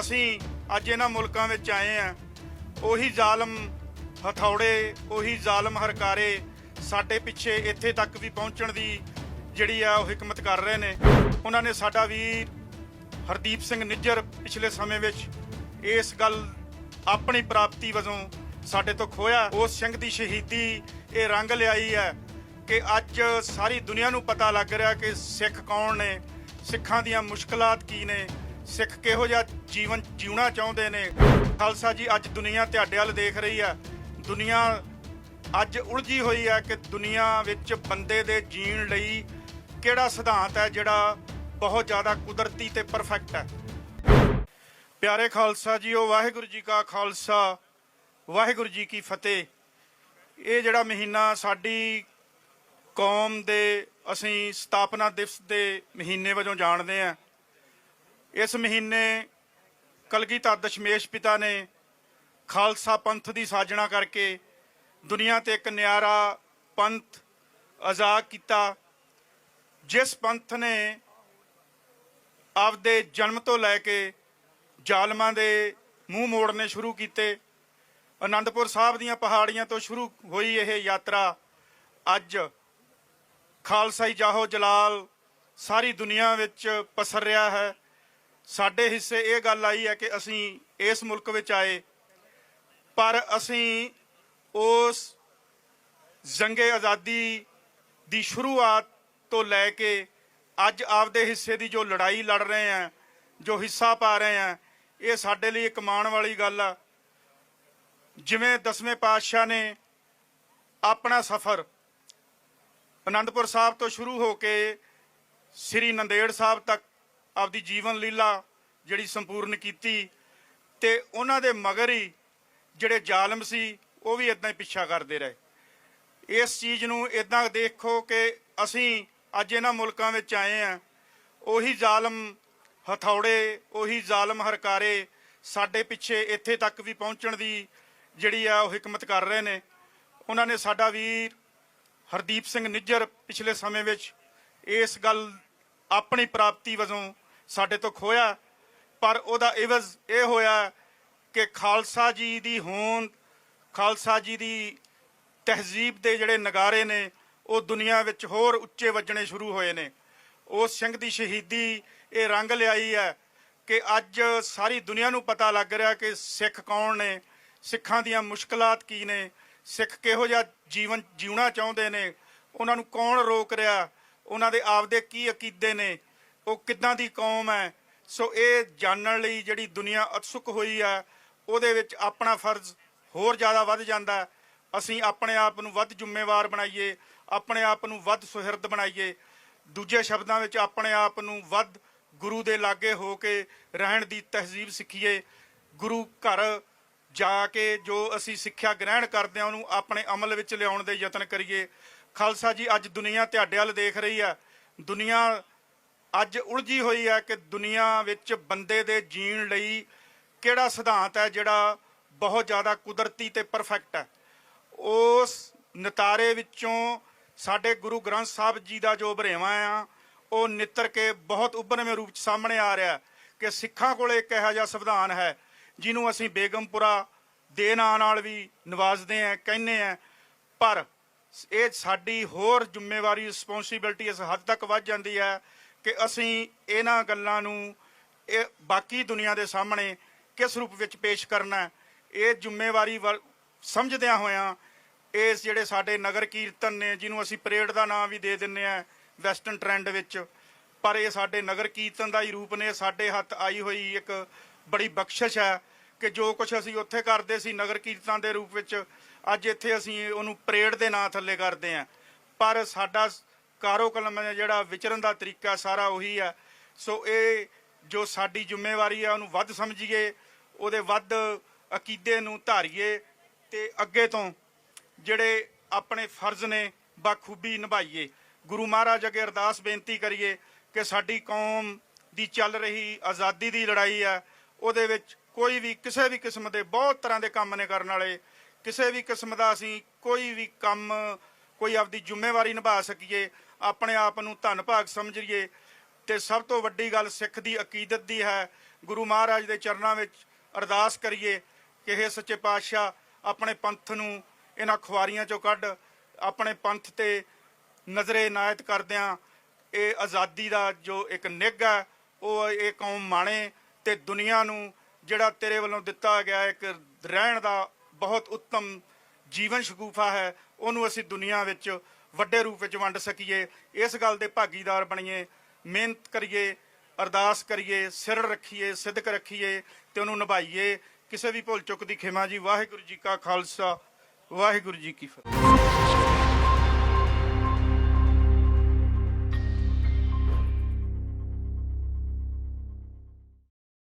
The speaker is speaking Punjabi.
ਅਸੀਂ ਅੱਜ ਇਹਨਾਂ ਮੁਲਕਾਂ ਵਿੱਚ ਆਏ ਆ ਉਹੀ ਜ਼ਾਲਮ ਹਥੌੜੇ, ਉਹੀ ਜ਼ਾਲਮ ਹਰਕਾਰੇ ਸਾਡੇ ਪਿੱਛੇ ਇੱਥੇ ਤੱਕ ਵੀ ਪਹੁੰਚਣ ਦੀ ਜਿਹੜੀ ਆ ਉਹ ਹਕਮਤ ਕਰ ਰਹੇ ਨੇ। ਉਹਨਾਂ ਨੇ ਸਾਡਾ ਵੀਰ ਹਰਦੀਪ ਸਿੰਘ ਨਿੱਜਰ ਪਿਛਲੇ ਸਮੇਂ ਵਿੱਚ ਇਸ ਗੱਲ ਆਪਣੀ ਪ੍ਰਾਪਤੀ ਵਜੋਂ ਸਾਡੇ ਤੋਂ ਖੋਇਆ ਉਸ ਸਿੰਘ ਦੀ ਸ਼ਹੀਦੀ ਇਹ ਰੰਗ ਲਿਆਈ ਹੈ ਕਿ ਅੱਜ ਸਾਰੀ ਦੁਨੀਆ ਨੂੰ ਪਤਾ ਲੱਗ ਰਿਹਾ ਕਿ ਸਿੱਖ ਕੌਣ ਨੇ, ਸਿੱਖਾਂ ਦੀਆਂ ਮੁਸ਼ਕਲਾਂ ਕੀ ਨੇ। ਸਿੱਖ ਕਿਹੋ ਜਿਹਾ ਜੀਵਨ ਜਿਉਣਾ ਚਾਹੁੰਦੇ ਨੇ? ਖਾਲਸਾ ਜੀ, ਅੱਜ ਦੁਨੀਆ ਤੁਹਾਡੇ ਵੱਲ ਦੇਖ ਰਹੀ ਹੈ। ਦੁਨੀਆ ਅੱਜ ਉਲਝੀ ਹੋਈ ਹੈ ਕਿ ਦੁਨੀਆ ਵਿੱਚ ਬੰਦੇ ਦੇ ਜੀਣ ਲਈ ਕਿਹੜਾ ਸਿਧਾਂਤ ਹੈ ਜਿਹੜਾ ਬਹੁਤ ਜ਼ਿਆਦਾ ਕੁਦਰਤੀ ਤੇ ਪਰਫੈਕਟ ਹੈ? ਪਿਆਰੇ ਖਾਲਸਾ ਜੀਓ, ਵਾਹਿਗੁਰੂ ਜੀ ਕਾ ਖਾਲਸਾ, ਵਾਹਿਗੁਰੂ ਜੀ ਕੀ ਫਤਿਹ। ਇਹ ਜਿਹੜਾ ਮਹੀਨਾ ਸਾਡੀ ਕੌਮ ਦੇ ਅਸੀਂ ਸਥਾਪਨਾ ਦਿਵਸ ਦੇ ਮਹੀਨੇ ਵਜੋਂ ਜਾਣਦੇ ਆ ਇਸ ਮਹੀਨੇ ਕਲਗੀਧਰ ਦਸ਼ਮੇਸ਼ ਪਿਤਾ ਨੇ ਖਾਲਸਾ ਪੰਥ ਦੀ ਸਾਜਣਾ ਕਰਕੇ ਦੁਨੀਆ ਤੇ ਇੱਕ ਨਿਆਰਾ ਪੰਥ ਆਜ਼ਾਦ ਕੀਤਾ, ਜਿਸ ਪੰਥ ਨੇ ਆਪਦੇ ਜਨਮ ਤੋਂ ਲੈ ਕੇ ਜ਼ਾਲਮਾਂ ਦੇ ਮੂੰਹ ਮੋੜਨੇ ਸ਼ੁਰੂ ਕੀਤੇ। ਅਨੰਦਪੁਰ ਸਾਹਿਬ ਦੀਆਂ ਪਹਾੜੀਆਂ ਤੋਂ ਸ਼ੁਰੂ ਹੋਈ ਇਹ ਯਾਤਰਾ। ਅੱਜ ਖਾਲਸਾਈ ਜਾਹੋ ਜਲਾਲ, ਸਾਰੀ ਦੁਨੀਆ ਵਿੱਚ ਪਸਰ ਰਿਹਾ ਹੈ। ਸਾਡੇ ਹਿੱਸੇ ਇਹ ਗੱਲ ਆਈ ਹੈ ਕਿ ਅਸੀਂ ਇਸ ਮੁਲਕ ਵਿੱਚ ਆਏ, ਪਰ ਅਸੀਂ ਉਸ ਜੰਗੇ ਆਜ਼ਾਦੀ ਦੀ ਸ਼ੁਰੂਆਤ ਤੋਂ ਲੈ ਕੇ ਅੱਜ ਆਪਦੇ ਹਿੱਸੇ ਦੀ ਜੋ ਲੜਾਈ ਲੜ ਰਹੇ ਆ ਜੋ ਹਿੱਸਾ ਪਾ ਰਹੇ ਆ ਇਹ ਸਾਡੇ ਲਈ ਇੱਕ ਮਾਣ ਵਾਲੀ ਗੱਲ ਆ। ਜਿਵੇਂ ਦਸਵੇਂ ਪਾਤਸ਼ਾਹ ਨੇ ਆਪਣਾ ਸਫ਼ਰ ਅਨੰਦਪੁਰ ਸਾਹਿਬ ਤੋਂ ਸ਼ੁਰੂ ਹੋ ਕੇ ਸ੍ਰੀ ਨੰਦੇੜ ਸਾਹਿਬ ਤੱਕ ਆਪਦੀ ਜੀਵਨ ਲੀਲਾ ਜਿਹੜੀ ਸੰਪੂਰਨ ਕੀਤੀ ਤੇ ਉਹਨਾਂ ਦੇ ਮਗਰ ਹੀ ਜਿਹੜੇ ਜ਼ਾਲਮ ਸੀ, ਉਹ ਵੀ ਇਦਾਂ ਹੀ ਪਿੱਛਾ ਕਰਦੇ ਰਹੇ। ਇਸ ਚੀਜ਼ ਨੂੰ ਇਦਾਂ ਦੇਖੋ ਕਿ ਅਸੀਂ ਅੱਜ ਇਹਨਾਂ ਮੁਲਕਾਂ ਵਿੱਚ ਆਏ ਆ ਉਹੀ ਜ਼ਾਲਮ ਹਥੌੜੇ, ਉਹੀ ਜ਼ਾਲਮ ਹਰਕਾਰੇ ਸਾਡੇ ਪਿੱਛੇ ਇੱਥੇ ਤੱਕ ਵੀ ਪਹੁੰਚਣ ਦੀ ਜਿਹੜੀ ਆ ਉਹ ਹਕਮਤ ਕਰ ਰਹੇ ਨੇ। ਉਹਨਾਂ ਨੇ ਸਾਡਾ ਵੀਰ ਹਰਦੀਪ ਸਿੰਘ ਨਿੱਜਰ ਪਿਛਲੇ ਸਮੇਂ ਵਿੱਚ ਇਸ ਗੱਲ ਆਪਣੀ ਪ੍ਰਾਪਤੀ ਵਜੋਂ ਸਾਡੇ ਤੋਂ ਖੋਇਆ, ਪਰ ਉਹਦਾ ਇਵਜ਼ ਇਹ ਹੋਇਆ ਕਿ ਖਾਲਸਾ ਜੀ ਦੀ ਹੋਂਦ, ਖਾਲਸਾ ਜੀ ਦੀ ਤਹਿਜ਼ੀਬ ਦੇ ਜਿਹੜੇ ਨਗਾਰੇ ਨੇ, ਉਹ ਦੁਨੀਆ ਵਿੱਚ ਹੋਰ ਉੱਚੇ ਵੱਜਣੇ ਸ਼ੁਰੂ ਹੋਏ ਨੇ। ਉਸ ਸਿੰਘ ਦੀ ਸ਼ਹੀਦੀ ਇਹ ਰੰਗ ਲਿਆਈ ਹੈ ਕਿ ਅੱਜ ਸਾਰੀ ਦੁਨੀਆ ਨੂੰ ਪਤਾ ਲੱਗ ਰਿਹਾ ਕਿ ਸਿੱਖ ਕੌਣ ਨੇ, ਸਿੱਖਾਂ ਦੀਆਂ ਮੁਸ਼ਕਲਾਂ ਕੀ ਨੇ, ਸਿੱਖ ਕਿਹੋ ਜਿਹਾ ਜੀਵਨ ਜਿਉਣਾ ਚਾਹੁੰਦੇ ਨੇ, ਉਹਨਾਂ ਨੂੰ ਕੌਣ ਰੋਕ ਰਿਹਾ, ਉਹਨਾਂ ਦੇ ਆਪਦੇ ਕੀ ਅਕੀਦੇ ਨੇ ਉਹ ਕਿੱਦਾਂ ਦੀ ਕੌਮ ਹੈ? ਸੋ ਇਹ ਜਾਣਨ ਲਈ ਜਿਹੜੀ ਦੁਨੀਆ ਉਤਸੁਕ ਹੋਈ ਹੈ, ਉਹਦੇ ਵਿੱਚ ਆਪਣਾ ਫਰਜ਼ ਹੋਰ ਜ਼ਿਆਦਾ ਵੱਧ ਜਾਂਦਾ ਅਸੀਂ ਆਪਣੇ ਆਪ ਨੂੰ ਵੱਧ ਜ਼ਿੰਮੇਵਾਰ ਬਣਾਈਏ, ਆਪਣੇ ਆਪ ਨੂੰ ਵੱਧ ਸੁਹਿਰਦ ਬਣਾਈਏ। ਦੂਜੇ ਸ਼ਬਦਾਂ ਵਿੱਚ ਆਪਣੇ ਆਪ ਨੂੰ ਵੱਧ ਗੁਰੂ ਦੇ ਲਾਗੇ ਹੋ ਕੇ ਰਹਿਣ ਦੀ ਤਹਿਜ਼ੀਬ ਸਿੱਖੀਏ। ਗੁਰੂ ਘਰ ਜਾ ਕੇ ਜੋ ਅਸੀਂ ਸਿੱਖਿਆ ਗ੍ਰਹਿਣ ਕਰਦੇ ਹਾਂ, ਉਹਨੂੰ ਆਪਣੇ ਅਮਲ ਵਿੱਚ ਲਿਆਉਣ ਦੇ ਯਤਨ ਕਰੀਏ। ਖਾਲਸਾ ਜੀ, ਅੱਜ ਦੁਨੀਆ ਤੁਹਾਡੇ ਵੱਲ ਦੇਖ ਰਹੀ ਹੈ। ਦੁਨੀਆ ਅੱਜ ਉਲਝੀ ਹੋਈ ਹੈ ਕਿ ਦੁਨੀਆ ਵਿੱਚ ਬੰਦੇ ਦੇ ਜੀਣ ਲਈ ਕਿਹੜਾ ਸਿਧਾਂਤ ਹੈ ਜਿਹੜਾ ਬਹੁਤ ਜ਼ਿਆਦਾ ਕੁਦਰਤੀ ਤੇ ਪਰਫੈਕਟ ਹੈ? ਉਸ ਨਤਾਰੇ ਵਿੱਚੋਂ ਸਾਡੇ ਗੁਰੂ ਗ੍ਰੰਥ ਸਾਹਿਬ ਜੀ ਦਾ ਜੋ ਭਰੇਵਾ ਆ, ਉਹ ਨਿੱਤਰ ਕੇ ਬਹੁਤ ਉੱਭਰਵੇਂ ਰੂਪ ਚ ਸਾਹਮਣੇ ਆ ਰਿਹਾ ਕਿ ਸਿੱਖਾਂ ਕੋਲੇ ਇੱਕ ਇਹੋ ਜਿਹਾ ਸੰਵਿਧਾਨ ਹੈ, ਜਿਹਨੂੰ ਅਸੀਂ ਬੇਗਮਪੁਰਾ ਦੇ ਨਾਂ ਨਾਲ ਵੀ ਨਵਾਜ਼ਦੇ ਆ ਕਹਿੰਦੇ ਆ ਪਰ ਇਹ ਸਾਡੀ ਹੋਰ ਜ਼ਿੰਮੇਵਾਰੀ ਰਿਸਪੌਂਸਿਬਿਲਟੀ ਇਸ ਹੱਦ ਤੱਕ ਵੱਧ ਜਾਂਦੀ ਹੈ ਕਿ ਅਸੀਂ ਇਹਨਾਂ ਗੱਲਾਂ ਨੂੰ ਇਹ ਬਾਕੀ ਦੁਨੀਆ ਦੇ ਸਾਹਮਣੇ ਕਿਸ ਰੂਪ ਵਿੱਚ ਪੇਸ਼ ਕਰਨਾ ਇਹ ਜ਼ਿੰਮੇਵਾਰੀ ਵੱਲ ਸਮਝਦਿਆਂ ਹੋਇਆਂ ਇਸ ਜਿਹੜੇ ਸਾਡੇ ਨਗਰ ਕੀਰਤਨ ਨੇ, ਜਿਹਨੂੰ ਅਸੀਂ ਪਰੇਡ ਦਾ ਨਾਮ ਵੀ ਦੇ ਦਿੰਨੇ ਆ ਵੈਸਟਰਨ ਟ੍ਰੈਂਡ ਵਿੱਚ, ਪਰ ਇਹ ਸਾਡੇ ਨਗਰ ਕੀਰਤਨ ਦਾ ਹੀ ਰੂਪ ਨੇ, ਸਾਡੇ ਹੱਥ ਆਈ ਹੋਈ ਇੱਕ ਬੜੀ ਬਖਸ਼ਿਸ਼ ਹੈ ਕਿ ਜੋ ਕੁਝ ਅਸੀਂ ਉੱਥੇ ਕਰਦੇ ਸੀ ਨਗਰ ਕੀਰਤਨਾਂ ਦੇ ਰੂਪ ਵਿੱਚ, ਅੱਜ ਇੱਥੇ ਅਸੀਂ ਉਹਨੂੰ ਪਰੇਡ ਦੇ ਨਾਂ ਥੱਲੇ ਕਰਦੇ ਆ ਪਰ ਸਾਡਾ ਕਾਰੋ ਕਲਮ ਹੈ ਜਿਹੜਾ ਵਿਚਰਨ ਦਾ ਤਰੀਕਾ ਸਾਰਾ ਉਹੀ ਹੈ ਸੋ ਇਹ ਜੋ ਸਾਡੀ ਜ਼ਿੰਮੇਵਾਰੀ ਆ, ਉਹਨੂੰ ਵੱਧ ਸਮਝੀਏ, ਉਹਦੇ ਵੱਧ ਅਕੀਦੇ ਨੂੰ ਧਾਰੀਏ ਤੇ ਅੱਗੇ ਤੋਂ ਜਿਹੜੇ ਆਪਣੇ ਫਰਜ਼ ਨੇ, ਬਖੂਬੀ ਨਿਭਾਈਏ। ਗੁਰੂ ਮਹਾਰਾਜ ਅੱਗੇ ਅਰਦਾਸ ਬੇਨਤੀ ਕਰੀਏ ਕਿ ਸਾਡੀ ਕੌਮ ਦੀ ਚੱਲ ਰਹੀ ਆਜ਼ਾਦੀ ਦੀ ਲੜਾਈ ਹੈ ਉਹਦੇ ਵਿੱਚ ਕੋਈ ਵੀ ਕਿਸੇ ਵੀ ਕਿਸਮ ਦੇ ਬਹੁਤ ਤਰ੍ਹਾਂ ਦੇ ਕੰਮ ਨੇ ਕਰਨ ਵਾਲੇ, ਕਿਸੇ ਵੀ ਕਿਸਮ ਦਾ ਅਸੀਂ ਕੋਈ ਵੀ ਕੰਮ, ਕੋਈ ਆਪਦੀ ਜ਼ਿੰਮੇਵਾਰੀ ਨਿਭਾ ਸਕੀਏ। ਆਪਣੇ ਆਪ ਨੂੰ ਧੰਨ ਭਾਗ ਸਮਝੀਏ ਤੇ ਸਭ ਤੋਂ ਵੱਡੀ ਗੱਲ ਸਿੱਖ ਦੀ ਅਕੀਦਤ ਦੀ ਹੈ। ਗੁਰੂ ਮਹਾਰਾਜ ਦੇ ਚਰਨਾਂ ਵਿੱਚ ਅਰਦਾਸ ਕਰੀਏ ਕਿ ਇਹ ਸੱਚੇ ਪਾਤਸ਼ਾਹ, ਆਪਣੇ ਪੰਥ ਨੂੰ ਇਹਨਾਂ ਖੁਆਰੀਆਂ ਚੋਂ ਕੱਢ, ਆਪਣੇ ਪੰਥ ਤੇ ਨਜ਼ਰੇ ਇਨਾਇਤ ਕਰਦਿਆਂ ਇਹ ਆਜ਼ਾਦੀ ਦਾ ਜੋ ਇੱਕ ਨਿੱਘ ਹੈ, ਉਹ ਇਹ ਕੌਮ ਮਾਣੇ ਤੇ ਦੁਨੀਆ ਨੂੰ ਜਿਹੜਾ ਤੇਰੇ ਵੱਲੋਂ ਦਿੱਤਾ ਗਿਆ ਇੱਕ ਰਹਿਣ ਦਾ ਬਹੁਤ ਉੱਤਮ ਜੀਵਨ ਸ਼ਗੂਫਾ ਹੈ, ਉਹਨੂੰ ਅਸੀਂ ਦੁਨੀਆ ਵਿੱਚ ਵੱਡੇ ਰੂਪ ਵਿੱਚ ਵੰਡ ਸਕੀਏ, ਇਸ ਗੱਲ ਦੇ ਭਾਗੀਦਾਰ ਬਣੀਏ, ਮਿਹਨਤ ਕਰੀਏ, ਅਰਦਾਸ ਕਰੀਏ ਸਿਰ ਰੱਖੀਏ ਸਿੱਧਕ ਰੱਖੀਏ ਤੇ ਉਹਨੂੰ ਨਿਭਾਈਏ। ਕਿਸੇ ਵੀ ਭੁੱਲ ਚੁੱਕ ਦੀ ਖਿਮਾ ਜੀ, ਵਾਹਿਗੁਰੂ ਜੀ ਕਾ ਖਾਲਸਾ, ਵਾਹਿਗੁਰੂ ਜੀ ਕੀ ਫਤਿਹ।